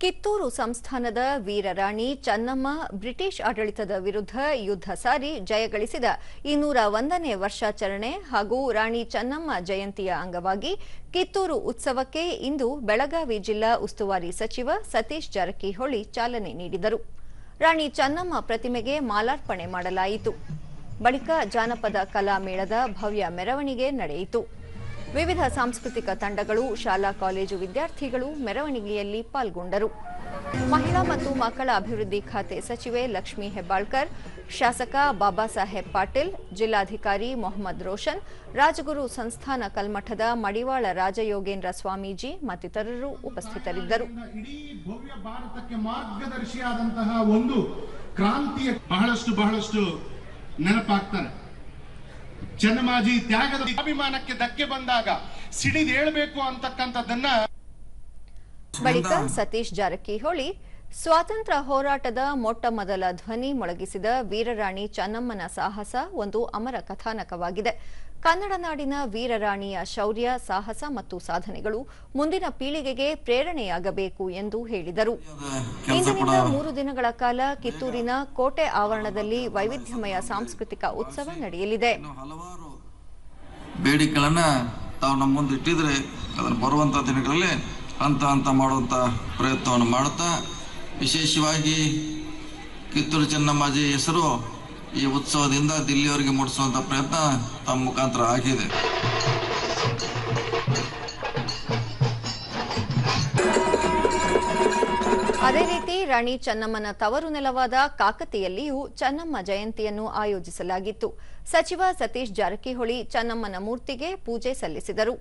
ಕಿತ್ತೂರು ಸಂಸ್ಥಾನದ ವೀರರಾಣಿ ಚನ್ನಮ್ಮ ಬ್ರಿಟಿಷ್ ಆಡಳಿತದ ವಿರುದ್ಧ ಯುದ್ಧ ಸಾರಿ ಜಯಗಳಿಸಿದ ಇನ್ನೂರ ಒಂದನೇ ವರ್ಷಾಚರಣೆ ಹಾಗೂ ರಾಣಿ ಚನ್ನಮ್ಮ ಜಯಂತಿಯ ಅಂಗವಾಗಿ ಕಿತ್ತೂರು ಉತ್ಸವಕ್ಕೆ ಇಂದು ಬೆಳಗಾವಿ ಜಿಲ್ಲಾ ಉಸ್ತುವಾರಿ ಸಚಿವ ಸತೀಶ್ ಜಾರಕಿಹೊಳಿ ಚಾಲನೆ ನೀಡಿದರು. ರಾಣಿ ಚನ್ನಮ್ಮ ಪ್ರತಿಮೆಗೆ ಮಾಲಾರ್ಪಣೆ ಮಾಡಲಾಯಿತು. ಬಳಿಕ ಜಾನಪದ ಕಲಾ ಮೇಳದ ಭವ್ಯ ಮೆರವಣಿಗೆ ನಡೆಯಿತು. ವಿವಿಧ ಸಾಂಸ್ಕೃತಿಕ ತಂಡಗಳು, ಶಾಲಾ, ಕಾಲೇಜು ವಿದ್ಯಾರ್ಥಿಗಳು ಮೆರವಣಿಗೆಯಲ್ಲಿ ಪಾಲ್ಗೊಂಡರು. ಮಹಿಳಾ ಮತ್ತು ಮಕ್ಕಳ ಅಭಿವೃದ್ಧಿ ಖಾತೆ ಸಚಿವೆ ಲಕ್ಷ್ಮೀ ಹೆಬ್ಬಾಳ್ಕರ್, ಶಾಸಕ ಬಾಬಾ ಸಾಹೇಬ್ ಪಾಟೀಲ್, ಜಿಲ್ಲಾಧಿಕಾರಿ ಮೊಹಮ್ಮದ್ ರೋಷನ್, ರಾಜಗುರು ಸಂಸ್ಥಾನ ಕಲ್ಮಠದ ಮಡಿವಾಳ ರಾಜಯೋಗೇಂದ್ರ ಸ್ವಾಮೀಜಿ ಮತ್ತಿತರರು ಉಪಸ್ಥಿತರಿದ್ದರು. ಮಾರ್ಗದರ್ಶಿಯಾದಂತಹ ಒಂದು ಕ್ರಾಂತಿಯ ಬಹಳಷ್ಟು ಬಹಳಷ್ಟು ನೆನಪಾಗ್ತಾರೆ. ಚೆನ್ನಮಾಜಿ ತ್ಯಾಗದ ಅಭಿಮಾನಕ್ಕೆ ಧಕ್ಕೆ ಬಂದಾಗ ಸಿಡಿದೇಳಬೇಕು ಅಂತಕ್ಕಂಥದ್ದನ್ನ ಬಳಿಕ ಸತೀಶ್ ಜಾರಕಿಹೊಳಿ ಸ್ವಾತಂತ್ರ್ಯ ಹೋರಾಟದ ಮೊಟ್ಟ ಮೊದಲ ಧ್ವನಿ ಮೊಳಗಿಸಿದ ವೀರರಾಣಿ ಚೆನ್ನಮ್ಮನ ಸಾಹಸ ಒಂದು ಅಮರ ಕಥಾನಕವಾಗಿದೆ. ಕನ್ನಡ ನಾಡಿನ ವೀರರಾಣಿಯ ಶೌರ್ಯ, ಸಾಹಸ ಮತ್ತು ಸಾಧನೆಗಳು ಮುಂದಿನ ಪೀಳಿಗೆಗೆ ಪ್ರೇರಣೆಯಾಗಬೇಕು ಎಂದು ಹೇಳಿದರು. ಇಂದಿನಿಂದ ಮೂರು ದಿನಗಳ ಕಾಲ ಕಿತ್ತೂರಿನ ಕೋಟೆ ಆವರಣದಲ್ಲಿ ವೈವಿಧ್ಯಮಯ ಸಾಂಸ್ಕೃತಿಕ ಉತ್ಸವ ನಡೆಯಲಿದೆ. ಬರುವಂಥ ದಿನಗಳಲ್ಲಿ ಹಂತ ಹಂತ ಮಾಡುವಂತ ಪ್ರಯತ್ನವನ್ನು ಮಾಡುತ್ತಾ ವಿಶೇಷವಾಗಿ ಕಿತ್ತೂರು ಚೆನ್ನಮ್ಮಾಜಿ ಹೆಸರು ಈ ಉತ್ಸವದಿಂದ ದಿಲ್ಲಿಯವರಿಗೆ ಮೂಡಿಸುವಂಥ ಪ್ರಯತ್ನ ತಮ್ಮ ಮುಖಾಂತರ ಆಗಿದೆ. ಅದೇ ರೀತಿ ರಾಣಿ ಚೆನ್ನಮ್ಮನ ತವರು ನೆಲವಾದ ಕಾಕತಿಯಲ್ಲಿಯೂ ಚೆನ್ನಮ್ಮ ಜಯಂತಿಯನ್ನು ಆಯೋಜಿಸಲಾಗಿತ್ತು. ಸಚಿವ ಸತೀಶ್ ಜಾರಕಿಹೊಳಿ ಚೆನ್ನಮ್ಮನ ಮೂರ್ತಿಗೆ ಪೂಜೆ ಸಲ್ಲಿಸಿದರು.